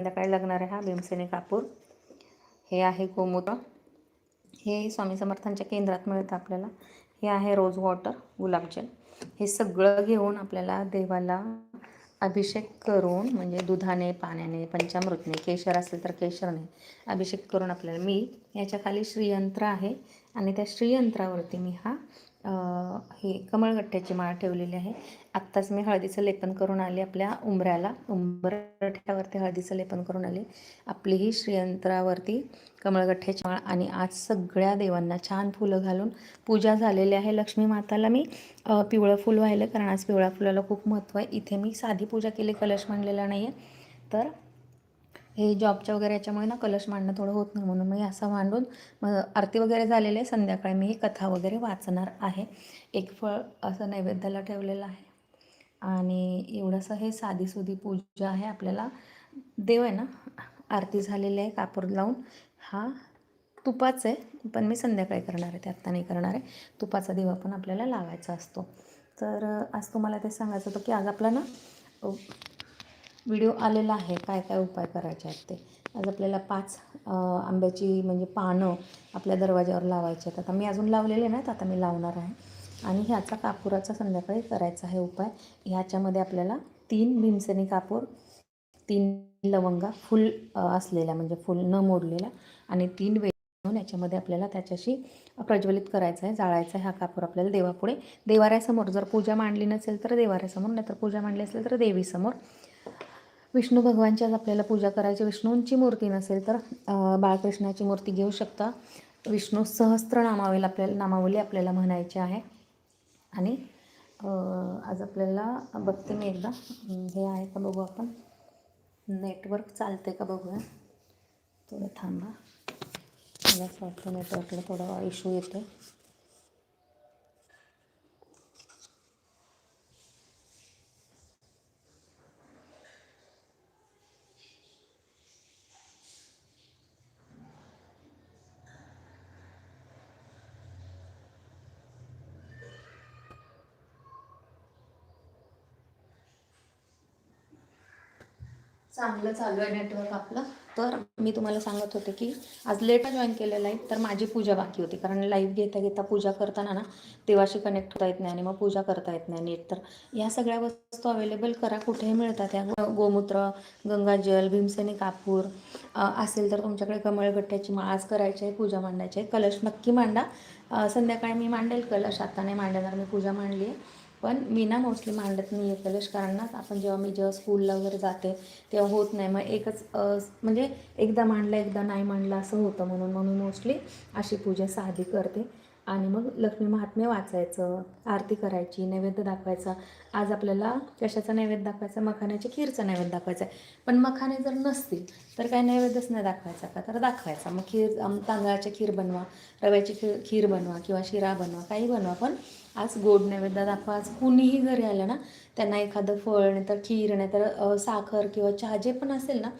संध्याकाळी लागणार आहे हा भीमसेनी कापूर. हे आहे गोमूत्र. हे स्वामी समर्थांच्या केंद्रात मिळतं आपल्याला. हे आहे रोज वॉटर गुलाबजल हे सगळं घेऊन आपल्याला देवाला अभिषेक करून म्हणजे दुधाने पाण्याने पंचामृतने केशर असेल तर केशरने अभिषेक करून आपल्याला मी याच्या खाली श्रीयंत्र आहे आणि त्या श्रीयंत्रावरती मी हा हे कमळगठ्ठ्याची माळ ठेवलेली आहे. आत्ताच मी हळदीचं लेपन करून आले आपल्या उंबऱ्याला. उंबरठ्यावरती हळदीचं लेपन करून आले. आपली ही श्रीयंत्रावरती कमळगठ्ठ्याची माळ आणि आज सगळ्या देवांना छान फुलं घालून पूजा झालेली आहे. लक्ष्मी माताला मी पिवळं फुल वाहिलं कारण आज पिवळ्या फुलाला खूप महत्त्व आहे. इथे मी साधी पूजा केली कलश मांडलेला नाही आहे तर हे जॉबच्या वगैरे याच्यामुळे ना कलश मांडणं थोडं होत नाही म्हणून मी असं मांडून मग आरती वगैरे झालेली आहे. संध्याकाळी मी ही कथा वगैरे वाचणार आहे. एक फळ असं नैवेद्याला ठेवलेलं आहे. आणि एवढंसं हे साधीसुधी पूजा आहे आपल्याला. देव आहे ना आरती झालेली आहे कापूर लावून. हा तुपाच आहे पण मी संध्याकाळी करणार आहे ते आत्ता नाही करणार आहे. तुपाचा दिवा पण आपल्याला लावायचा असतो. तर आज तुम्हाला ते सांगायचं होतं की आज आपला ना व्हिडिओ आलेला आहे काय काय उपाय करायचे आहेत ते. आज आपल्याला पाच आंब्याची म्हणजे पानं आपल्या दरवाज्यावर लावायची आहेत. आता मी अजून लावलेले नाहीत आता मी लावणार आहे. आणि ह्याचा कापुराचा संध्याकाळी करायचा आहे उपाय. ह्याच्यामध्ये आपल्याला तीन भीमसेनी कापूर तीन लवंगा फुल असलेल्या म्हणजे फुल न मोडलेल्या आणि तीन वेळ याच्यामध्ये आपल्याला त्याच्याशी प्रज्वलित करायचं आहे जाळायचा आहे हा कापूर आपल्याला देवापुढे. देवाऱ्यासमोर जर पूजा मांडली नसेल तर देवाऱ्यासमोर नाहीतर पूजा मांडली असेल तर देवीसमोर. विष्णू भगवानच्याच आज आपल्याला पूजा करायची. विष्णूंची मूर्ती नसेल तर बाळकृष्णाची मूर्ती घेऊ शकता. विष्णू सहस्त्र नामावेल आपल्याला नामावली आपल्याला म्हणायची आहे. आणि आज आपल्याला बघते मी एकदा. हे आहे का बघू आपण? नेटवर्क चालते का बघूया? थोडं थांबा. मला असं वाटतं नेटवर्कला थोडा इश्यू येतो चांगलं चालू आहे नेटवर्क आपलं. तर मी तुम्हाला सांगत होते की आज लेट जॉईन केलेलं आहे तर माझी पूजा बाकी होती. कारण लाईव्ह घेता घेता पूजा करताना ना तेव्हाशी कनेक्ट होता येत नाही आणि मग पूजा करता येत नाही नीट. तर ह्या सगळ्या वस्तू अवेलेबल करा कुठेही मिळतात. या गोमूत्र गंगाजल भीमसेनी कापूर असेल तर तुमच्याकडे कमळगट्ट्याची माळाच करायची आहे पूजा मांडायची आहे. कलश नक्की मांडा. संध्याकाळी मी मांडेल कलश. आता नाही मांडणार मी पूजा मांडली आहे. पण मी ना मोस्टली मांडत नाही आहे कलश कारण ना आपण जेव्हा मी जेव्हा स्कूलला वगैरे जाते तेव्हा होत नाही. मग एकच म्हणजे एकदा मांडला एकदा नाही मांडला असं होतं म्हणून. मग मी मोस्टली अशी पूजा साधी करते. आणि मग लक्ष्मी महात्म्य वाचायचं आरती करायची नैवेद्य दाखवायचा. आज आपल्याला कशाचा नैवेद्य दाखवायचा? मखाण्याच्या खीरचा नैवेद्य दाखवायचा आहे. पण मखाने जर नसतील तर काही नैवेद्यच नाही दाखवायचा का? तर दाखवायचा. मग खीर तांदळाची खीर बनवा रव्याची खीर खीर बनवा किंवा शिरा बनवा काही बनवा. पण आज गोड नैवेद्य दाखवा. आज कुणीही घरी आलं ना त्यांना एखादं फळ नाही तर खीर नाही तर साखर किंवा चहा जे पण असेल ना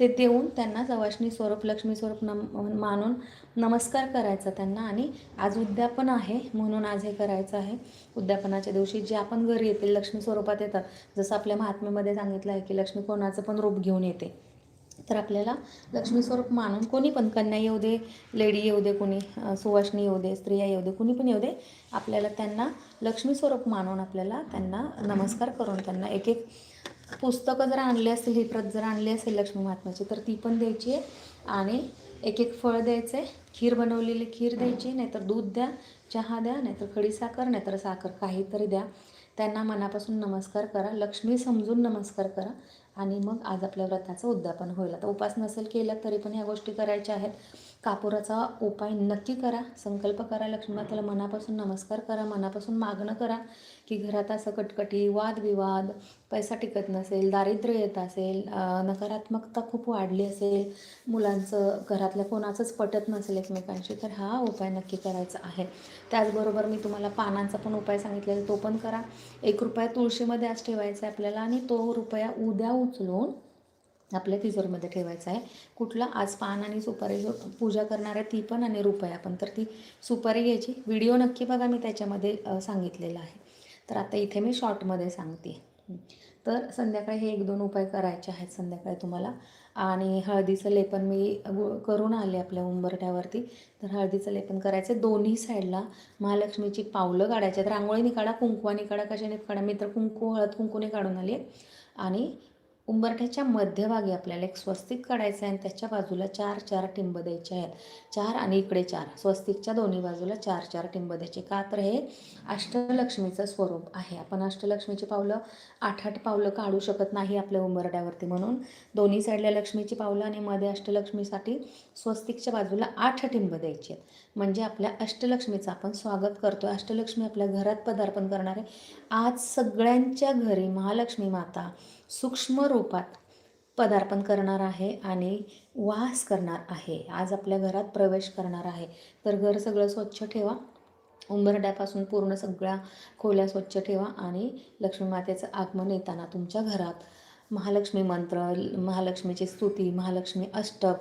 ते देऊन त्यांना सवाष्णी स्वरूप लक्ष्मी स्वरूप नम मानून नमस्कार करायचा त्यांना. आणि आज उद्यापन आहे म्हणून आज हे करायचं आहे. उद्यापनाच्या दिवशी जे आपण घरी येतील लक्ष्मी स्वरूपात येतात. जसं आपल्या महात्म्यामध्ये सांगितलं आहे की लक्ष्मी कोणाचं पण रूप घेऊन येते. तर आपल्याला लक्ष्मी स्वरूप मानून कोणी पण कन्या येऊ दे लेडी येऊ दे कोणी सुवासनी येऊ दे स्त्रिया येऊ दे कुणी पण येऊ दे आपल्याला त्यांना लक्ष्मी स्वरूप मानून आपल्याला त्यांना नमस्कार करून त्यांना एक एक पुस्तकं जर आणली असतील ही प्रत जर आणली असेल लक्ष्मी महात्म्याची तर ती पण द्यायची आहे. आणि एक एक फळ द्यायचं आहे. खीर बनवलेली खीर द्यायची नाहीतर दूध द्या चहा द्या नाहीतर खडी साखर नाहीतर साखर काहीतरी द्या. त्यांना मनापासून नमस्कार करा लक्ष्मी समजून नमस्कार करा. आणि मग आज आपल्या व्रताचं उद्यापन होईल. आता उपास नसेल केलं तरी पण ह्या गोष्टी करायच्या आहेत. कापुराचा उपाय नक्की करा. संकल्प करा लक्ष्मीमातेला मनापासून नमस्कार करा मनापासून मागणं करा की घरात असं कटकटी वादविवाद पैसा टिकत नसेल दारिद्र्य येत असेल नकारात्मकता खूप वाढली असेल मुलांचं घरातल्या कोणाचंच पटत नसेल एकमेकांशी तर हा उपाय नक्की करायचा आहे. त्याचबरोबर मी तुम्हाला पानांचा पण उपाय सांगितलेला तो पण करा. एक रुपया तुळशीमध्ये आज ठेवायचा आहे आपल्याला आणि तो रुपया उद्या उचलून आपल्या तिजोरीमध्ये ठेवायचा आहे. कुठला? आज पान आणि सुपारी जो पूजा करणार आहे ती पण आणि रूप आहे आपण तर ती सुपारी घ्यायची. व्हिडिओ नक्की बघा मी त्याच्यामध्ये सांगितलेला आहे. तर आता इथे मी शॉर्टमध्ये सांगते. तर संध्याकाळी हे एक दोन उपाय करायचे आहेत संध्याकाळी तुम्हाला. आणि हळदीचं लेपन मी गु- करून आले आपल्या उंबरठ्यावरती. तर हळदीचं लेपन करायचं दोन्ही साईडला महालक्ष्मीची पावलं काढायची आहेत. रांगोळीने काढा कुंकवाने काढा कशाने काढा मी तर कुंकू हळद कुंकूने काढून आली आहे आणि उंबरठ्याच्या मध्यभागी आपल्याला एक स्वस्तिक काढायचं आहे आणि त्याच्या बाजूला चार चार टिंब द्यायचे आहेत. चार आणि इकडे चार. स्वस्तिकच्या दोन्ही बाजूला चार चार टिंब द्यायचे. का तर हे अष्टलक्ष्मीचं स्वरूप आहे. आपण अष्टलक्ष्मीची पावलं आठ आठ पावलं काढू शकत नाही आपल्या उंबरठ्यावरती म्हणून. दोन्ही साईडला लक्ष्मीची पावलं आणि मध्ये अष्टलक्ष्मीसाठी स्वस्तिकच्या बाजूला आठ टिंब द्यायची आहेत. म्हणजे आपल्या अष्टलक्ष्मीचं आपण स्वागत करतो अष्टलक्ष्मी आपल्या घरात पदार्पण करणार. आहे आज सगळ्यांच्या घरी महालक्ष्मी माता सूक्ष्म रूपात पदार्पण करणार आहे आणि वास करणार आहे. आज आपल्या घरात प्रवेश करणार आहे. तर घर सगळं स्वच्छ ठेवा. उंबरड्यापासून पूर्ण सगळ्या खोल्या स्वच्छ ठेवा आणि लक्ष्मी मातेचं आगमन येताना तुमच्या घरात महालक्ष्मी मंत्र महालक्ष्मीची स्तुती महालक्ष्मी अष्टक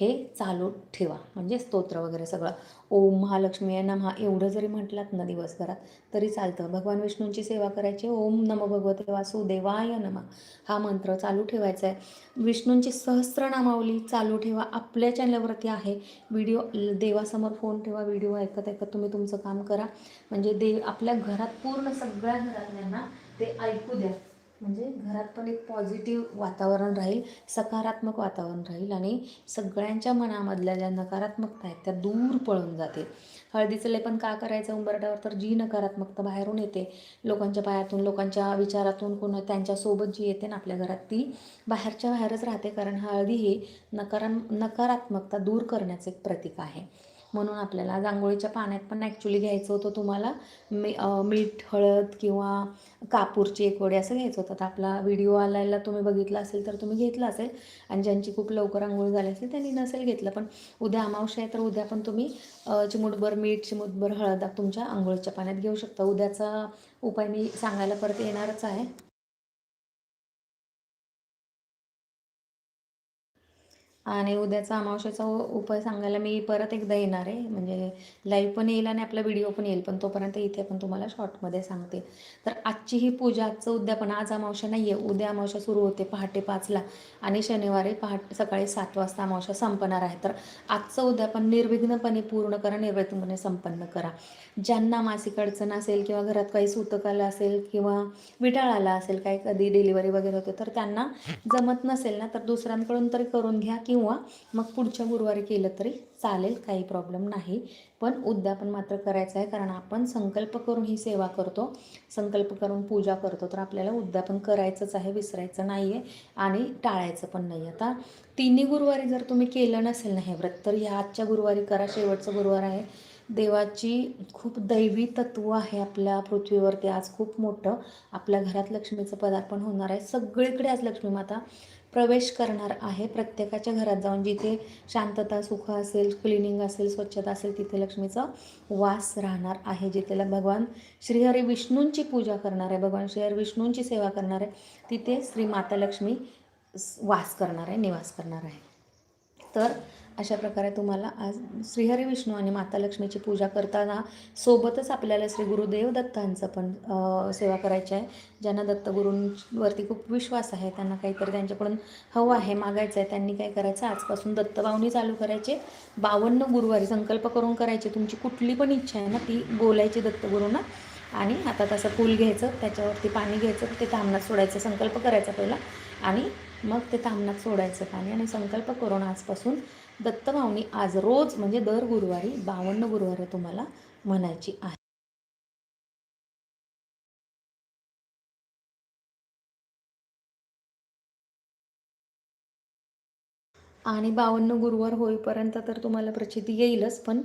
हे चालू ठेवा. म्हणजे स्तोत्र वगैरे सगळं. ओम महालक्ष्मी आहे नमहा एवढं जरी म्हटलात ना दिवसभरात तरी चालतं. भगवान विष्णूंची सेवा करायची ओम नम भगवते वासुदेवाय नमः. हा मंत्र चालू ठेवायचा आहे. विष्णूंची सहस्रनामावली चालू ठेवा. आपल्या चॅनलवरती आहे. व्हिडिओ देवासमोर फोन ठेवा. व्हिडिओ ऐकत ऐकत तुम्ही तुमचं काम करा. म्हणजे देव आपल्या घरात पूर्ण सगळ्या घरातल्यांना ते ऐकू द्या. म्हणजे घरात पण एक पॉझिटिव्ह वातावरण राहील सकारात्मक वातावरण राहील आणि सगळ्यांच्या मनामधल्या ज्या नकारात्मकता आहेत त्या दूर पळून जातील. हळदीचं लेपन का करायचं? उंबरट्यावर तर जी नकारात्मकता बाहेरून येते लोकांच्या पायातून लोकांच्या विचारातून कोण त्यांच्यासोबत जी येते ना आपल्या घरात ती बाहेरच्या बाहेरच राहते कारण हळदी ही नकारा नकारात्मकता दूर करण्याचं एक प्रतीक आहे. म्हणून आपल्याला आज आंघोळीच्या पाण्यात पण ॲक्च्युली घ्यायचं होतं तुम्हाला. मी मीठ हळद किंवा कापूरची एक वडी असं घ्यायचं होतं. तर आपला व्हिडिओ आलायला तुम्ही बघितला असेल तर तुम्ही घेतला असेल. आणि ज्यांची खूप लवकर आंघोळ झाली असेल त्यांनी नसेल घेतलं. पण उद्या अमावश्या आहे तर उद्या पण तुम्ही चिमूटभर मीठ चिमूटभर हळद तुमच्या आंघोळीच्या पाण्यात घेऊ शकता. उद्याचा उपाय मी सांगायला परत येणारच आहे. आणि उद्याचा अमावश्याचा उपाय सांगायला मी परत एकदा येणार आहे. म्हणजे लाईव्ह पण येईल आणि आपला व्हिडिओ पण येईल. पण तोपर्यंत इथे पण तुम्हाला शॉर्टमध्ये सांगते. तर आजची ही पूजा आजचं उद्यापन आज अमावस्या नाही आहे उद्या अमावश्या सुरू होते पहाटे पाचला. आणि शनिवारी पहाटे सकाळी सात वाजता अमावस्या संपणार आहे. तर आजचं उद्यापन निर्विघ्नपणे पूर्ण करा निर्विघ्नपणे संपन्न करा. ज्यांना मासिक अडचण असेल किंवा घरात काही सूतक आलं असेल किंवा विटाळ आला असेल काही कधी डिलिव्हरी वगैरे होते तर त्यांना जमत नसेल ना तर दुसऱ्यांकडून तरी करून घ्या किंवा किंवा मग पुढच्या गुरुवारी केलं तरी चालेल काही प्रॉब्लेम नाही. पण उद्यापन मात्र करायचं आहे कारण आपण संकल्प करून ही सेवा करतो. संकल्प करून पूजा करतो तर आपल्याला उद्यापन करायचंच आहे विसरायचं नाही आहे आणि टाळायचं पण नाही. आता तिन्ही गुरुवारी जर तुम्ही केलं नसेल ना हे व्रत तर ह्या आजच्या गुरुवारी करा शेवटचं गुरुवार आहे. देवाची खूप दैवी तत्व आहे आपल्या पृथ्वीवरती. आज खूप मोठं आपल्या घरात लक्ष्मीचं पदार्पण होणार आहे. सगळीकडे आज लक्ष्मी माता प्रवेश करणार आहे प्रत्येकाच्या घरात जाऊन. जिथे शांतता सुख असेल क्लिनिंग असेल स्वच्छता असेल तिथे लक्ष्मीचा वास राहणार आहे. जिथे भगवान श्रीहरी विष्णूंची पूजा करणार आहे भगवान श्रीहरी विष्णूंची सेवा करणार आहे तिथे श्री माता लक्ष्मी वास करणार आहे निवास करणार आहे. तर अशा प्रकारे तुम्हाला आज श्रीहरी विष्णू आणि माता लक्ष्मीची पूजा करताना सोबतच आपल्याला श्री गुरुदेव दत्तांचं पण सेवा करायची आहे ज्यांना दत्तगुरूंवरती खूप विश्वास आहे त्यांना काहीतरी त्यांच्याकडून हवं आहे मागायचं आहे त्यांनी काय करायचं? आजपासून दत्तबावणी चालू करायचे. बावन्न गुरुवारी संकल्प करून करायचे. तुमची कुठली पण इच्छा आहे ना ती बोलायची दत्तगुरूंना. आणि आता तसं फूल घ्यायचं त्याच्यावरती पाणी घ्यायचं ते थांबण्यात सोडायचं संकल्प करायचा पहिला. आणि मग ते तामणात सोडायचं पाणी आणि संकल्प करून आजपासून दत्तभावनी आज रोज म्हणजे दर गुरुवारी बावन्न गुरुवारी तुम्हाला म्हणायची आहे. आणि बावन्न गुरुवार होईपर्यंत तर तुम्हाला प्रचिती येईलच पण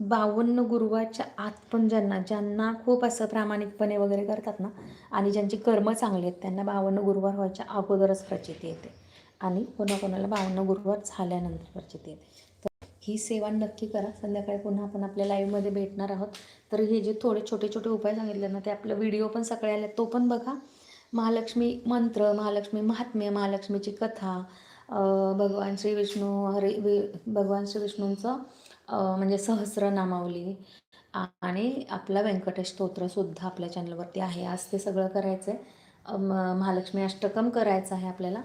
बावन्न गुरुवारच्या आत पण ज्यांना ज्यांना खूप असं प्रामाणिकपणे वगैरे करतात ना आणि ज्यांची कर्म चांगली आहेत त्यांना बावन्न गुरुवार व्हायच्या अगोदरच प्रचिती येते. आणि कोणाकोणाला बावन्न गुरुवार झाल्यानंतर प्रचिती येते. तर ही सेवा नक्की करा. संध्याकाळी पुन्हा आपण आपल्या लाईव्हमध्ये भेटणार आहोत. तर हे जे थोडे छोटे छोटे उपाय सांगितले ना ते आपलं व्हिडिओ पण सकाळी आले तो पण बघा. महालक्ष्मी मंत्र महालक्ष्मी महात्म्य महालक्ष्मीची कथा भगवान श्री विष्णू हरे वि- भगवान श्री विष्णूंचं म्हणजे सहस्रनामावली नामावली आणि आपला व्यंकटेश स्तोत्रसुद्धा आपल्या चॅनलवरती आहे. आज ते सगळं करायचं आहे महालक्ष्मी अष्टकम करायचं आहे आपल्याला.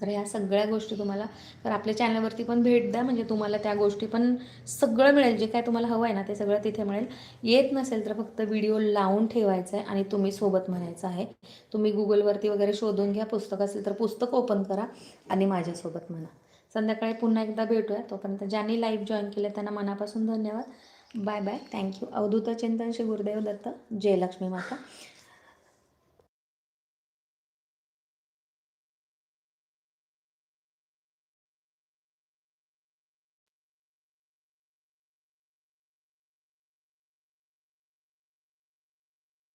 तर ह्या सगळ्या गोष्टी तुम्हाला तर आपल्या चॅनलवरती पण भेट द्या. म्हणजे तुम्हाला त्या गोष्टी पण सगळं मिळेल. जे काय तुम्हाला हवं आहे ना ते सगळं तिथे मिळेल. येत नसेल तर फक्त व्हिडिओ लावून ठेवायचा आहे आणि तुम्ही सोबत म्हणायचं आहे. तुम्ही गुगलवरती वगैरे शोधून घ्या. पुस्तक असेल तर पुस्तक ओपन करा आणि माझ्यासोबत म्हणा. संध्याकाळी पुन्हा एकदा भेटूया. तोपर्यंत ज्यांनी लाईव्ह जॉईन केलं त्यांना मनापासून धन्यवाद. बाय बाय थँक्यू अवधूत चिंतन श्री गुरुदेव दत्त. जय लक्ष्मी माता.